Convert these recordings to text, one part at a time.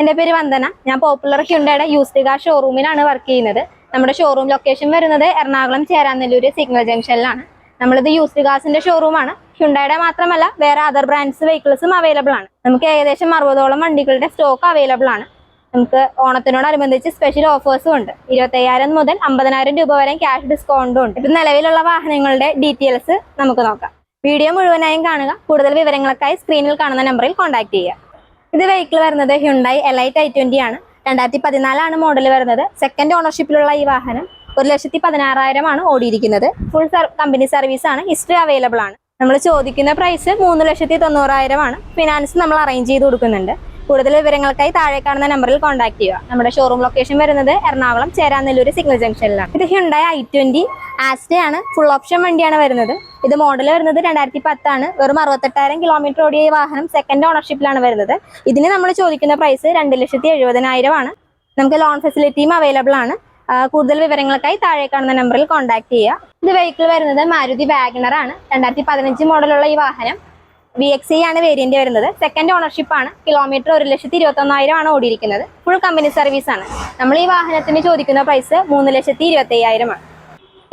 എന്റെ പേര് വന്ദന. ഞാൻ പോപ്പുലർ ഹ്യുണ്ടയുടെ യൂസ്ഡ് കാർ ഷോറൂമിലാണ് വർക്ക് ചെയ്യുന്നത്. നമ്മുടെ ഷോറൂം ലൊക്കേഷൻ വരുന്നത് എറണാകുളം ചേരാനെല്ലൂര് സിഗ്നൽ ജംഗ്ഷനിലാണ് നമ്മളിത് യൂസ്ഡ് കാർസിന്റെ ഷോറൂമാണ് ഹ്യുണ്ടയുടെ മാത്രമല്ല വേറെ അതർ ബ്രാൻഡ്സ് വെഹിക്കിൾസും അവൈലബിൾ ആണ്. നമുക്ക് ഏകദേശം അറുപതോളം വണ്ടികളുടെ സ്റ്റോക്ക് അവൈലബിൾ ആണ്. നമുക്ക് ഓണത്തിനോടനുബന്ധിച്ച് സ്പെഷ്യൽ ഓഫേഴ്സും ഉണ്ട്. ഇരുപത്തയ്യായിരം മുതൽ അമ്പതിനായിരം രൂപ വരെ ക്യാഷ് ഡിസ്കൗണ്ടും ഉണ്ട്. ഇപ്പം നിലവിലുള്ള വാഹനങ്ങളുടെ ഡീറ്റെയിൽസ് നമുക്ക് നോക്കാം. വീഡിയോ മുഴുവനായും കാണുക. കൂടുതൽ വിവരങ്ങൾക്കായി സ്ക്രീനിൽ കാണുന്ന നമ്പറിൽ കോൺടാക്ട് ചെയ്യുക. ഇത് വെഹിക്കിൾ വരുന്നത് ഹ്യുണ്ടായി എലൈറ്റ് ഐ ട്വന്റി ആണ്. രണ്ടായിരത്തി പതിനാലാണ് മോഡൽ വരുന്നത്. സെക്കൻഡ് ഓണർഷിപ്പിലുള്ള ഈ വാഹനം ഒരു ലക്ഷത്തി പതിനാറായിരം ആണ് ഓടിയിരിക്കുന്നത്. ഫുൾ കമ്പനി സർവീസ് ആണ്. ഹിസ്റ്ററി അവൈലബിൾ ആണ്. നമ്മൾ ചോദിക്കുന്ന പ്രൈസ് മൂന്ന് ലക്ഷത്തി തൊണ്ണൂറായിരം ആണ്. ഫിനാൻസ് നമ്മൾ അറേഞ്ച് ചെയ്ത് കൊടുക്കുന്നുണ്ട്. കൂടുതൽ വിവരങ്ങൾക്കായി താഴെ കാണുന്ന നമ്പറിൽ കോൺടാക്ട് ചെയ്യുക. നമ്മുടെ ഷോറൂം ലൊക്കേഷൻ വരുന്നത് എറണാകുളം ചേരാനെല്ലൂർ സിഗ്നൽ ജംഗ്ഷനിലാണ്. ഇത് ഹ്യുണ്ടായ ഐ ട്വന്റി ആസ്റ്റയാണ് ഫുൾ ഓപ്ഷൻ വണ്ടിയാണ് വരുന്നത്. ഇത് മോഡൽ വരുന്നത് രണ്ടായിരത്തി പത്താണ് വെറും അറുപത്തെട്ടായിരം കിലോമീറ്റർ ഓടിയ വാഹനം സെക്കൻഡ് ഓണർഷിപ്പിലാണ് വരുന്നത്. ഇതിന് നമ്മൾ ചോദിക്കുന്ന പ്രൈസ് രണ്ട് ലക്ഷത്തി എഴുപതിനായിരം ആണ്. നമുക്ക് ലോൺ ഫെസിലിറ്റിയും അവൈലബിൾ ആണ്. കൂടുതൽ വിവരങ്ങൾക്കായി താഴെ കാണുന്ന നമ്പറിൽ കോൺടാക്ട് ചെയ്യുക. ഇത് വെഹിക്കിൾ വരുന്നത് മാരുതി വാഗണർ ആണ്. രണ്ടായിരത്തി പതിനഞ്ച് മോഡലുള്ള ഈ വാഹനം. വി എക്സ് ആണ് വേരിയന്റ് വരുന്നത്. സെക്കൻഡ് ഓണർഷിപ്പ് ആണ്. കിലോമീറ്റർ ഒരു ലക്ഷത്തി ഇരുപത്തി ഒന്നായിരം ആണ് ഓടിയിരിക്കുന്നത്. ഫുൾ കമ്പനി സർവീസ് ആണ്. നമ്മൾ ഈ വാഹനത്തിന് ചോദിക്കുന്ന പ്രൈസ് മൂന്ന് ലക്ഷത്തി ഇരുപത്തി അയ്യായിരം ആണ്.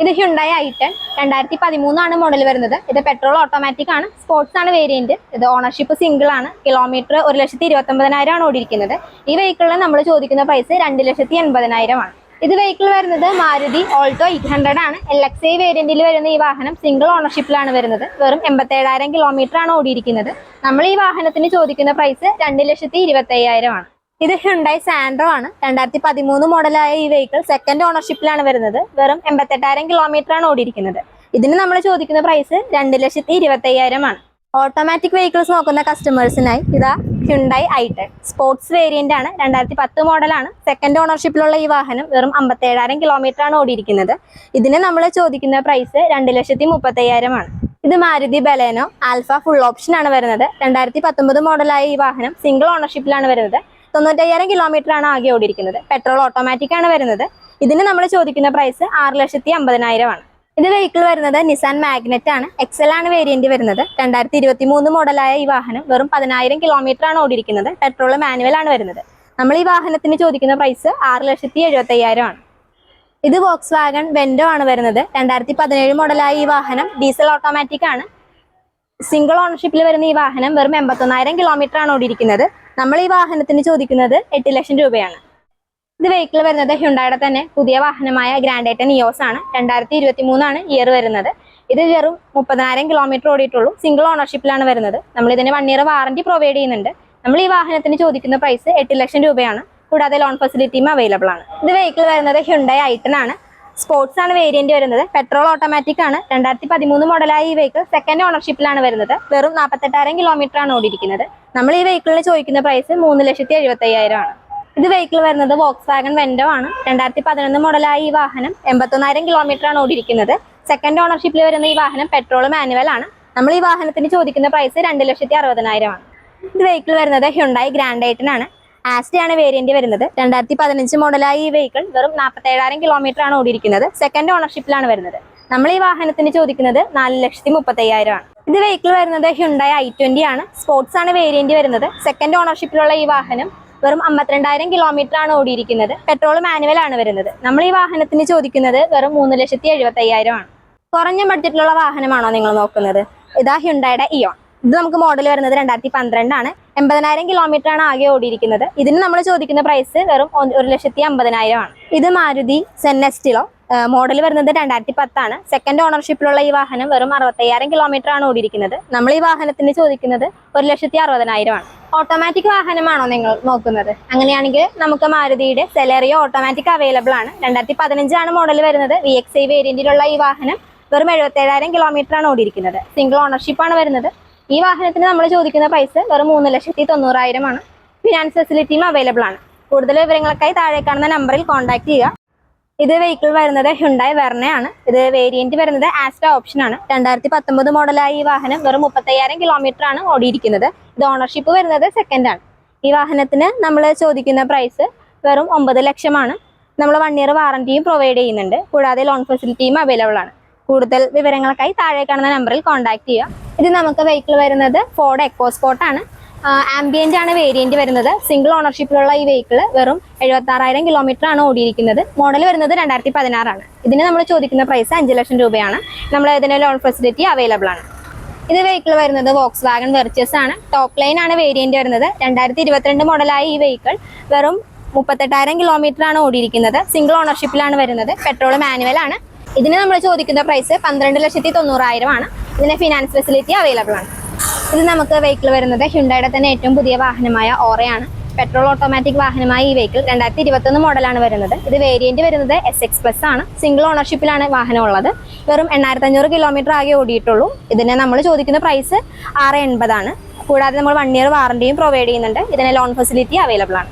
ഇത് ഹ്യുണ്ടായി ഐ ടെൻ രണ്ടായിരത്തി പതിമൂന്നാണ് മോഡൽ വരുന്നത്. ഇത് പെട്രോൾ ഓട്ടോമാറ്റിക് ആണ്. സ്പോർട്സ് ആണ് വേരിയന്റ് ഇത് ഓണർഷിപ്പ് സിംഗിൾ ആണ്. കിലോമീറ്റർ ഒരു ലക്ഷത്തി ഇരുപത്തി ഒമ്പതിനായിരം ആണ് ഓടിയിരിക്കുന്നത്. ഈ വെഹിക്കിളിന് നമ്മൾ ചോദിക്കുന്ന പ്രൈസ് രണ്ട് ലക്ഷത്തി എൺപതിനായിരം ആണ്. ഇത് വെഹിക്കിൾ വരുന്നത് മാരുതി ഓൾട്ടോ എയ്റ്റ് ഹൺഡ്രഡ് ആണ്. എൽ എക്സ് ഐ വേരിയന്റിൽ വരുന്ന ഈ വാഹനം സിംഗിൾ ഓണർഷിപ്പിലാണ് വരുന്നത്. വെറും എൺപത്തേഴായിരം കിലോമീറ്റർ ആണ് ഓടിയിരിക്കുന്നത്. നമ്മൾ ഈ വാഹനത്തിന് ചോദിക്കുന്ന പ്രൈസ് രണ്ട് ലക്ഷത്തി ഇരുപത്തി അയ്യായിരം ആണ്. ഇത് ഹ്യുണ്ടായി സാൻഡ്രോ ആണ്. രണ്ടായിരത്തി പതിമൂന്ന് മോഡലായ ഈ വെഹിക്കിൾ സെക്കൻഡ് ഓണർഷിപ്പിലാണ് വരുന്നത്. വെറും എൺപത്തെട്ടായിരം കിലോമീറ്റർ ആണ് ഓടിയിരിക്കുന്നത്. ഇതിന് നമ്മൾ ചോദിക്കുന്ന പ്രൈസ് രണ്ട് ലക്ഷത്തി ഇരുപത്തി അയ്യായിരം ആണ്. ഓട്ടോമാറ്റിക് വെഹിക്കിൾസ് നോക്കുന്ന കസ്റ്റമേഴ്സിനായി ഇതാ Hyundai I ten sports variant ആണ്. രണ്ടായിരത്തി പത്ത് മോഡലാണ് സെക്കൻഡ് ഓണർഷിപ്പിലുള്ള ഈ വാഹനം വെറും അമ്പത്തേഴായിരം കിലോമീറ്റർ ആണ് ഓടിയിരിക്കുന്നത്. ഇതിന് നമ്മൾ ചോദിക്കുന്ന പ്രൈസ് രണ്ട് ലക്ഷത്തി മുപ്പത്തയ്യായിരം ആണ്. ഇത് Maruti Baleno Alpha full option ആണ് വരുന്നത്. രണ്ടായിരത്തി പത്തൊമ്പത് മോഡലായ ഈ വാഹനം സിംഗിൾ ഓണർഷിപ്പിലാണ് വരുന്നത്. തൊണ്ണൂറ്റയ്യായിരം കിലോമീറ്റർ ആണ് ആകെ ഓടിയിരിക്കുന്നത്. പെട്രോൾ ഓട്ടോമാറ്റിക് ആണ് വരുന്നത്. ഇതിന് നമ്മൾ ചോദിക്കുന്ന പ്രൈസ് ആറ് ലക്ഷത്തി അമ്പതിനായിരം ആണ്. ഇത് വെഹിക്കിൾ വരുന്നത് നിസാൻ മാഗ്നറ്റ് ആണ്. എക്സൽ ആണ് വേരിയന്റ് വരുന്നത്. രണ്ടായിരത്തി ഇരുപത്തി മൂന്ന് മോഡലായ ഈ വാഹനം വെറും പതിനായിരം കിലോമീറ്റർ ആണ് ഓടിയിരിക്കുന്നത്. പെട്രോൾ മാനുവൽ ആണ് വരുന്നത്. നമ്മൾ ഈ വാഹനത്തിന് ചോദിക്കുന്ന പ്രൈസ് ആറ് ലക്ഷത്തി എഴുപത്തി അയ്യായിരം ആണ്. ഇത് വോക്സ് വാഗൺ വെൻഡോ ആണ് വരുന്നത്. രണ്ടായിരത്തി പതിനേഴ് മോഡലായ ഈ വാഹനം ഡീസൽ ഓട്ടോമാറ്റിക് ആണ്. സിംഗിൾ ഓണർഷിപ്പിൽ വരുന്ന ഈ വാഹനം വെറും എൺപത്തൊന്നായിരം കിലോമീറ്റർ ആണ് ഓടിയിരിക്കുന്നത്. നമ്മൾ ഈ വാഹനത്തിന് ചോദിക്കുന്നത് എട്ട് ലക്ഷം രൂപയാണ്. ഇത് വെഹിക്കിൾ വരുന്നത് ഹ്യുണ്ടായുടെ തന്നെ പുതിയ വാഹനമായ ഗ്രാൻഡേറ്റ നിയോസ് ആണ്. രണ്ടായിരത്തി ഇരുപത്തി മൂന്നാണ് ഇയർ വരുന്നത്. ഇത് വെറും മുപ്പതിനായിരം കിലോമീറ്റർ ഓടിയിട്ടുള്ളൂ. സിംഗിൾ ഓണർഷിപ്പിലാണ് വരുന്നത്. നമ്മൾ ഇതിന് വൺ ഇയർ വാറന്റി പ്രൊവൈഡ് ചെയ്യുന്നുണ്ട്. നമ്മൾ ഈ വാഹനത്തിന് ചോദിക്കുന്ന പ്രൈസ് എട്ട് ലക്ഷം രൂപയാണ്. കൂടാതെ ലോൺ ഫെസിലിറ്റിയും അവൈലബിൾ ആണ്. ഇത് വെഹിക്കിൾ വരുന്നത് ഹ്യുണ്ടായി ഐട്ടൺ ആണ്. സ്പോർട്സ് ആണ് വേരിയന്റ് വരുന്നത്. പെട്രോൾ ഓട്ടോമാറ്റിക് ആണ്. രണ്ടായിരത്തി പതിമൂന്ന് മോഡലായ ഈ വെഹിക്കിൾ സെക്കൻഡ് ഓണർഷിപ്പിലാണ് വരുന്നത്. വെറും നാൽപ്പത്തെട്ടായിരം കിലോമീറ്റർ ആണ് ഓടിയിരിക്കുന്നത്. നമ്മൾ ഈ വെഹിക്കിളിന് ചോദിക്കുന്ന പ്രൈസ് മൂന്ന് ലക്ഷത്തി എഴുപത്തി അയ്യായിരം ആണ്. ഇത് വെഹിക്കിൾ വരുന്നത് വോക്സ് വാഗൺ വെൻഡോ ആണ്. രണ്ടായിരത്തി പതിനൊന്ന് മോഡലായ ഈ വാഹനം എൺപത്തൊന്നായിരം കിലോമീറ്റർ ആണ് ഓടിയിരിക്കുന്നത്. സെക്കൻഡ് ഓണർഷിപ്പിൽ വരുന്ന ഈ വാഹനം പെട്രോൾ മാനുവൽ ആണ്. നമ്മൾ ഈ വാഹനത്തിന് ചോദിക്കുന്ന പ്രൈസ് രണ്ട് ലക്ഷത്തി അറുപതിനായിരം ആണ്. ഇത് വെഹിക്കിൾ വരുന്നത് ഹ്യുണ്ടായി ഗ്രാൻഡ് ആണ്. ആസ്റ്റി ആണ് വേരിയന്റ് വരുന്നത്. രണ്ടായിരത്തി പതിനഞ്ച് മോഡലായി ഈ വെഹിക്കിൾ വെറും നാൽപ്പത്തേഴായിരം കിലോമീറ്റർ ആണ് ഓടിയിരിക്കുന്നത്. സെക്കൻഡ് ഓണർഷിപ്പിലാണ് വരുന്നത്. നമ്മൾ ഈ വാഹനത്തിന് ചോദിക്കുന്നത് നാല് ലക്ഷത്തി മുപ്പത്തയ്യായിരം ആണ്. ഇത് വെഹിക്കിൾ വരുന്നത് ഹ്യുണ്ടായി ഐ ട്വന്റി ആണ്. സ്പോർട്സ് ആണ് വേരിയന്റ് വരുന്നത്. സെക്കൻഡ് ഓണർഷിപ്പിലുള്ള ഈ വാഹനം വെറും അമ്പത്തിരണ്ടായിരം കിലോമീറ്റർ ആണ് ഓടിയിരിക്കുന്നത്. പെട്രോൾ മാനുവൽ ആണ് വരുന്നത്. നമ്മൾ ഈ വാഹനത്തിന് ചോദിക്കുന്നത് വെറും മൂന്ന് ലക്ഷത്തി എഴുപത്തി അയ്യായിരം ആണ് കുറഞ്ഞ ബഡ്ജറ്റിലുള്ള വാഹനമാണോ നിങ്ങൾ നോക്കുന്നത്? ഇതാ ഹ്യുണ്ടായുടെ ഇയോൺ ഇത് നമുക്ക് മോഡൽ വരുന്നത് രണ്ടായിരത്തി പന്ത്രണ്ടാണ് എൺപതിനായിരം കിലോമീറ്റർ ആണ് ആകെ ഓടിയിരിക്കുന്നത്. ഇതിന് നമ്മൾ ചോദിക്കുന്ന പ്രൈസ് വെറും ഒരു ലക്ഷത്തി അമ്പതിനായിരം ആണ് ഇത് മാരുതി സെന്നെസ്റ്റിലോ മോഡൽ വരുന്നത് രണ്ടായിരത്തി പത്താണ് സെക്കൻഡ് ഓണർഷിപ്പിലുള്ള ഈ വാഹനം വെറും അറുപത്തയ്യായിരം കിലോമീറ്റർ ആണ് ഓടിയിരിക്കുന്നത്. നമ്മൾ ഈ വാഹനത്തിന് ചോദിക്കുന്നത് ഒരു ലക്ഷത്തി അറുപതിനായിരം ആണ് ഓട്ടോമാറ്റിക് വാഹനമാണോ നിങ്ങൾ നോക്കുന്നത്? അങ്ങനെയാണെങ്കിൽ നമുക്ക് മാരുതിയുടെ സെലറിയോ ഓട്ടോമാറ്റിക് അവൈലബിൾ ആണ്. രണ്ടായിരത്തി പതിനഞ്ചാണ് മോഡൽ വരുന്നത് വി എക്സ് ഐ വേരിയന്റിലുള്ള ഈ വാഹനം വെറും എഴുപത്തേഴായിരം കിലോമീറ്റർ ആണ് ഓടിയിരിക്കുന്നത്. സിംഗിൾ ഓണർഷിപ്പ് ആണ് വരുന്നത്. ഈ വാഹനത്തിന് നമ്മൾ ചോദിക്കുന്ന പൈസ വെറും മൂന്ന് ലക്ഷത്തി തൊണ്ണൂറായിരം ആണ് ഫിനാൻസ് ഫെസിലിറ്റിയും അവൈലബിൾ ആണ്. കൂടുതൽ വിവരങ്ങൾക്കായി താഴെ കാണുന്ന നമ്പറിൽ കോൺടാക്ട് ചെയ്യുക. ഇത് വെഹിക്കിൾ വരുന്നത് ഹ്യുണ്ടായി വെർണയാണ് ഇത് വേരിയന്റ് വരുന്നത് ആസ്റ്റ ഓപ്ഷൻ ആണ്. രണ്ടായിരത്തി പത്തൊമ്പത് മോഡലായ ഈ വാഹനം വെറും മുപ്പത്തയ്യായിരം കിലോമീറ്റർ ആണ് ഓടിയിരിക്കുന്നത്. ഇത് ഓണർഷിപ്പ് വരുന്നത് സെക്കൻഡ് ആണ്. ഈ വാഹനത്തിന് നമ്മൾ ചോദിക്കുന്ന പ്രൈസ് വെറും ഒമ്പത് ലക്ഷമാണ്. നമ്മൾ വൺ ഇയർ വാറന്റിയും പ്രൊവൈഡ് ചെയ്യുന്നുണ്ട്. കൂടാതെ ലോൺ ഫെസിലിറ്റിയും അവൈലബിൾ ആണ്. കൂടുതൽ വിവരങ്ങൾക്കായി താഴെ കാണുന്ന നമ്പറിൽ കോൺടാക്ട് ചെയ്യുക. ഇത് നമുക്ക് വെഹിക്കിൾ വരുന്നത് ഫോർഡ് എക്കോസ്പോർട്ട് ആണ്. ആംബിയന്റ് ആണ് വേരിയന്റ് വരുന്നത്. സിംഗിൾ ഓണർഷിപ്പിലുള്ള ഈ വെഹിക്കിൾ വെറും എഴുപത്തി ആറായിരം കിലോമീറ്റർ ആണ് ഓടിയിരിക്കുന്നത്. മോഡൽ വരുന്നത് രണ്ടായിരത്തി പതിനാറാണ് ഇതിന് നമ്മൾ ചോദിക്കുന്ന പ്രൈസ് അഞ്ച് ലക്ഷം രൂപയാണ്. നമ്മൾ ഇതിന് ലോൺ ഫെസിലിറ്റി അവൈലബിൾ ആണ്. ഇത് വെഹിക്കിൾ വരുന്നത് വോക്സ് വാഗൺ വെർച്ചസ് ആണ്. ടോപ്പ് ലൈൻ ആണ് വേരിയന്റ് വരുന്നത്. രണ്ടായിരത്തി ഇരുപത്തിരണ്ട് മോഡലായ ഈ വെഹിക്കിൾ വെറും മുപ്പത്തെട്ടായിരം കിലോമീറ്റർ ആണ് ഓടിയിരിക്കുന്നത്. സിംഗിൾ ഓണർഷിപ്പിലാണ് വരുന്നത്. പെട്രോൾ മാനുവൽ ആണ്. ഇതിന് നമ്മൾ ചോദിക്കുന്ന പ്രൈസ് പന്ത്രണ്ട് ലക്ഷത്തി തൊണ്ണൂറായിരം ആണ്. ഇതിന് ഫിനാൻസ് ഫെസിലിറ്റി അവൈലബിൾ ആണ്. ഇത് നമുക്ക് വെഹിക്കിൾ വരുന്നത് ഹ്യുണ്ടായുടെ തന്നെ ഏറ്റവും പുതിയ വാഹനമായ ഓറയാണ് പെട്രോൾ ഓട്ടോമാറ്റിക് വാഹനമായ ഈ വെഹിക്കിൾ രണ്ടായിരത്തി ഇരുപത്തൊന്ന് മോഡലാണ് വരുന്നത്. ഇത് വേരിയന്റ് വരുന്നത് എസ് എക്സ് പ്ലസ് ആണ്. സിംഗിൾ ഓണർഷിപ്പിലാണ് വാഹനം ഉള്ളത്. വെറും എണ്ണായിരത്തി അഞ്ഞൂറ് കിലോമീറ്റർ ആകെ ഓടിയിട്ടുള്ളൂ. ഇതിന് നമ്മൾ ചോദിക്കുന്ന പ്രൈസ് ആറ് എൺപതാണ്. കൂടാതെ നമ്മൾ വൺ ഇയർ വാറണ്ടിയും പ്രൊവൈഡ് ചെയ്യുന്നുണ്ട്. ഇതിന് ലോൺ ഫെസിലിറ്റി അവൈലബിൾ ആണ്.